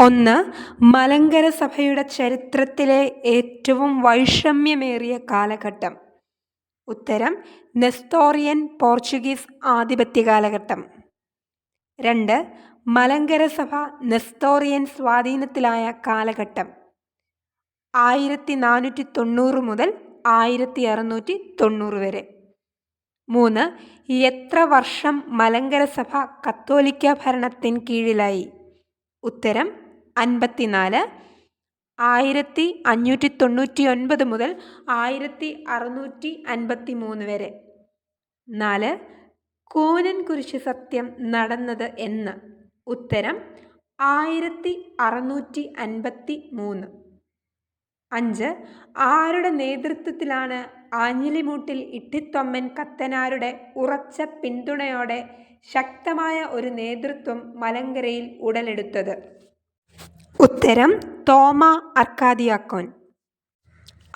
ഒന്ന് മലങ്കര സഭയുടെ ചരിത്രത്തിലെ ഏറ്റവും വൈഷമ്യമേറിയ കാലഘട്ടം. ഉത്തരം നെസ്തോറിയൻ പോർച്ചുഗീസ് ആധിപത്യ കാലഘട്ടം. രണ്ട് മലങ്കര സഭ നെസ്തോറിയൻ സ്വാധീനത്തിലായ കാലഘട്ടം. ആയിരത്തി നാനൂറ്റി തൊണ്ണൂറ് മുതൽ ആയിരത്തി അറുന്നൂറ്റി തൊണ്ണൂറ് വരെ. മൂന്ന് എത്ര വർഷം മലങ്കര സഭ കത്തോലിക്ക ഭരണത്തിന് കീഴിലായി? ഉത്തരം അൻപത്തിനാല് ആയിരത്തി അഞ്ഞൂറ്റി തൊണ്ണൂറ്റി ഒൻപത് മുതൽ ആയിരത്തി അറുന്നൂറ്റി അൻപത്തി മൂന്ന് വരെ. നാല് കൂനൻ കുരിശ് സത്യം നടന്നത് എന്ന്. ഉത്തരം ആയിരത്തി അറുന്നൂറ്റി അൻപത്തി മൂന്ന് അഞ്ച് ആരുടെ നേതൃത്വത്തിലാണ് ആഞ്ഞിലിമൂട്ടിൽ ഇട്ടിത്തൊമ്മൻ കത്തനാരുടെ ഉറച്ച പിന്തുണയോടെ ശക്തമായ ഒരു നേതൃത്വം മലങ്കരയിൽ ഉടലെടുത്തത്? ഉത്തരം തോമ അർക്കാദിയാക്കോൻ.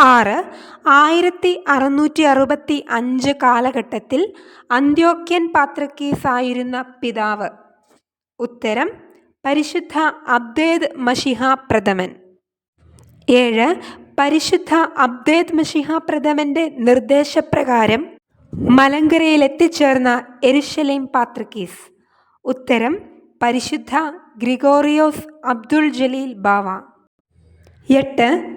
ആറ് ആയിരത്തി അറുന്നൂറ്റി അറുപത്തി അഞ്ച് കാലഘട്ടത്തിൽ അന്ത്യോക്യൻ പാത്രക്കീസായിരുന്ന പിതാവ്. ഉത്തരം പരിശുദ്ധ അബ്ദേദ് മഷിഹ പ്രഥമൻ. ഏഴ് പരിശുദ്ധ അബ്ദേദ് മഷിഹ പ്രഥമന്റെ നിർദ്ദേശപ്രകാരം മലങ്കരയിൽ എത്തിച്ചേർന്ന എരുഷലേം പാത്രക്കീസ്. ഉത്തരം പരിശുദ്ധ ഗ്രിഗോറിയോസ് അബ്ദുൾ ജലീൽ ബാവ. എട്ട്.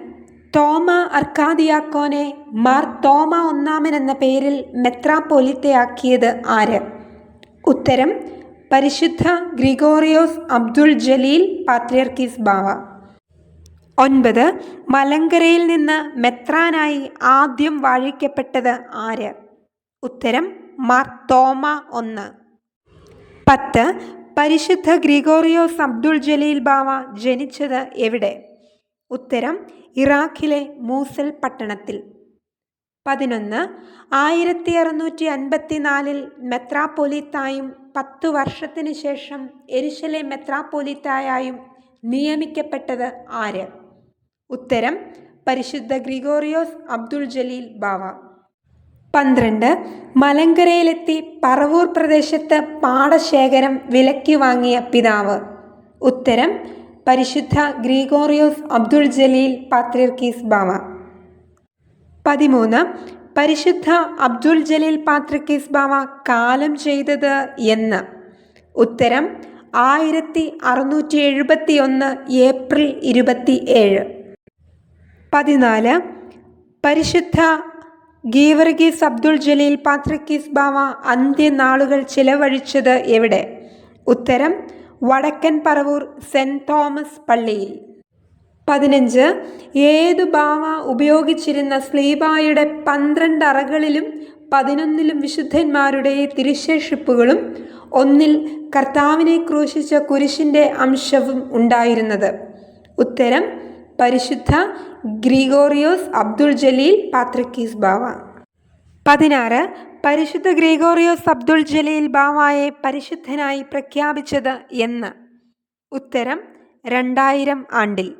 തോമ അർക്കാദിയാക്കോനെ മാർ തോമ ഒന്നാമൻ എന്ന പേരിൽ മെത്രാപ്പൊലിത്തയാക്കിയത് ആര്? ഉത്തരം പരിശുദ്ധ ഗ്രിഗോറിയോസ് അബ്ദുൾ ജലീൽ പാത്രിയർക്കീസ് ബാവ. ഒൻപത്. മലങ്കരയിൽ നിന്ന് മെത്രാനായി ആദ്യം വാഴിക്കപ്പെട്ടത് ആര്? ഉത്തരം മാർ തോമ ഒന്ന്. പത്ത്. പരിശുദ്ധ ഗ്രിഗോറിയോസ് അബ്ദുൾ ജലീൽ ബാവ ജനിച്ചത് എവിടെ? ഉത്തരം ഇറാഖിലെ മൂസൽ പട്ടണത്തിൽ. പതിനൊന്ന് ആയിരത്തി അറുന്നൂറ്റി അൻപത്തിനാലിൽ മെത്രാപ്പൊലീത്തായും പത്തു വർഷത്തിന് ശേഷം എരിശലെ മെത്രാപ്പൊലീത്തായും നിയമിക്കപ്പെട്ടത് ആര്? ഉത്തരം പരിശുദ്ധ ഗ്രിഗോറിയോസ് അബ്ദുൾ ജലീൽ ബാവ. പന്ത്രണ്ട്. മലങ്കരയിലെത്തി പറവൂർ പ്രദേശത്ത് പാടശേഖരം വിലയ്ക്ക് വാങ്ങിയ പിതാവ്. ഉത്തരം പരിശുദ്ധ ഗ്രീഗോറിയോസ് അബ്ദുൾ ജലീൽ പാത്രിർക്കീസ് ബാവ. പതിമൂന്ന്. പരിശുദ്ധ അബ്ദുൾ ജലീൽ പാത്രിക്കീസ് ബാവ കാലം ചെയ്തത് എന്ന്. ഉത്തരം ആയിരത്തി അറുന്നൂറ്റി എഴുപത്തി ഒന്ന് ഏപ്രിൽ ഇരുപത്തി ഏഴ് പതിനാല്. പരിശുദ്ധ ഗീവർഗീസ് അബ്ദുൾ ജലീൽ പാത്രക്കീസ് ബാവ അന്ത്യനാളുകൾ ചിലവഴിച്ചത് എവിടെ? ഉത്തരം വടക്കൻ പറവൂർ സെന്റ് തോമസ് പള്ളിയിൽ. പതിനഞ്ച് ഏതു ബാവ ഉപയോഗിച്ചിരുന്ന സ്ലീബായുടെ പന്ത്രണ്ട് അറകളിലും പതിനൊന്നിലും വിശുദ്ധന്മാരുടെ തിരുശേഷിപ്പുകളും ഒന്നിൽ കർത്താവിനെ ക്രൂശിച്ച കുരിശിന്റെ അംശവും ഉണ്ടായിരുന്നത്. ഉത്തരം പരിശുദ്ധ ഗ്രിഗോറിയോസ് അബ്ദുൾ ജലീൽ പാത്രക്കീസ് ബാവ. പതിനാറ് പരിശുദ്ധ ഗ്രിഗോറിയോസ് അബ്ദുൾ ജലീൽ ബാവായെ പരിശുദ്ധനായി പ്രഖ്യാപിച്ചത് എന്ന്. ഉത്തരം രണ്ടായിരം ആണ്ടിൽ.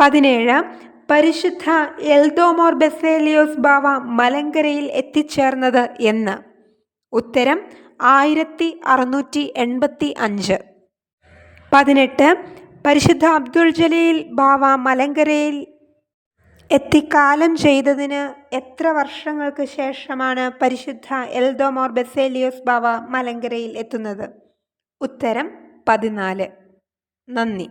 പതിനേഴ് പരിശുദ്ധ എൽദോമോർ ബെസേലിയോസ് ബാവ മലങ്കരയിൽ എത്തിച്ചേർന്നത് എന്ന്. ഉത്തരം ആയിരത്തി അറുന്നൂറ്റി എൺപത്തി അഞ്ച്. പതിനെട്ട് പരിശുദ്ധ അബ്ദുൾ ജലീൽ ബാവ മലങ്കരയിൽ എത്തിക്കാലം ചെയ്തതിന് എത്ര വർഷങ്ങൾക്ക് ശേഷമാണ് പരിശുദ്ധ എൽദോമോർ ബെസേലിയോസ് ബാവ മലങ്കരയിൽ എത്തുന്നത്? ഉത്തരം പതിനാല്. നന്ദി.